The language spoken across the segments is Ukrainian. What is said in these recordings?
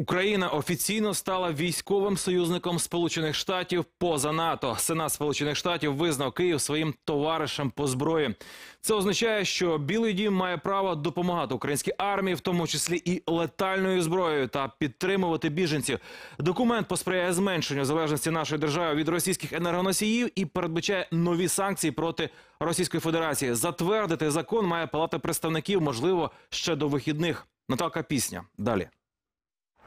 Україна офіційно стала військовим союзником Сполучених Штатів поза НАТО. Сенат Сполучених Штатів визнав Київ своїм товаришем по зброї. Це означає, що Білий Дім має право допомагати українській армії, в тому числі і летальною зброєю, та підтримувати біженців. Документ посприяє зменшенню залежності нашої держави від російських енергоносіїв і передбачає нові санкції проти Російської Федерації. Затвердити закон має Палата представників, можливо, ще до вихідних. Наталка пісня далі.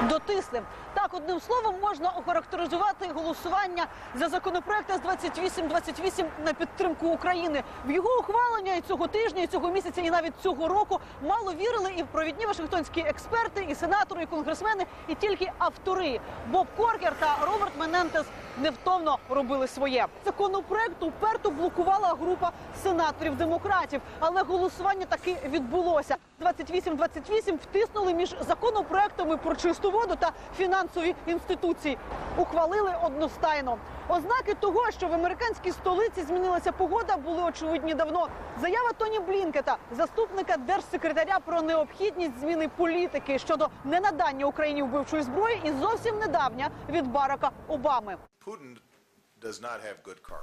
дотисли. Так, одним словом, можна охарактеризувати голосування за законопроект С-2828 на підтримку України. В його ухвалення і цього тижня, і цього місяця, і навіть цього року мало вірили і провідні вашингтонські експерти, і сенатори, і конгресмени, і тільки автори. Боб Коркер та Роберт Менентес невтомно робили своє. Законопроект уперто блокувала група сенаторів-демократів, але голосування таки відбулося. 28-28 втиснули між законопроектами про чисту воду та фінансові інституції. Ухвалили одностайно. Ознаки того, що в американській столиці змінилася погода, були очевидні давно. Заява Тоні Блінкета, заступника держсекретаря про необхідність зміни політики щодо ненадання Україні вбивчої зброї, і зовсім недавня від Барака Обами.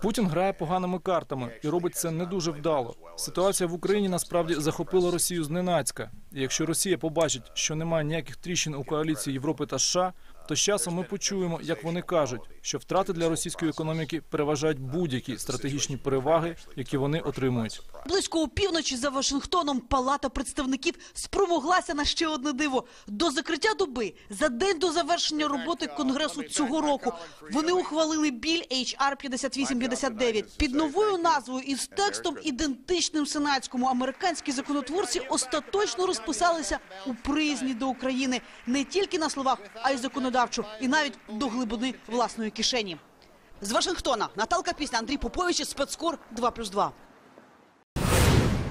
Путін грає поганими картами і робить це не дуже вдало. Ситуація в Україні насправді захопила Росію зненацька. І якщо Росія побачить, що немає ніяких тріщин у коаліції Європи та США, то з часом ми почуємо, як вони кажуть, що втрати для російської економіки переважають будь-які стратегічні переваги, які вони отримують. Близько опівночі за Вашингтоном Палата представників спромоглася на ще одне диво. До закриття доби, за день до завершення роботи Конгресу цього року, вони ухвалили біль HR 5859 під новою назвою і з текстом ідентичним сенатському. Американські законотворці остаточно розписалися у приязні до України не тільки на словах, а й законодавчо, і навіть до глибини власної кишені. З Вашингтона Наталка Пісня, Андрій Попович, спецкор 2+,2.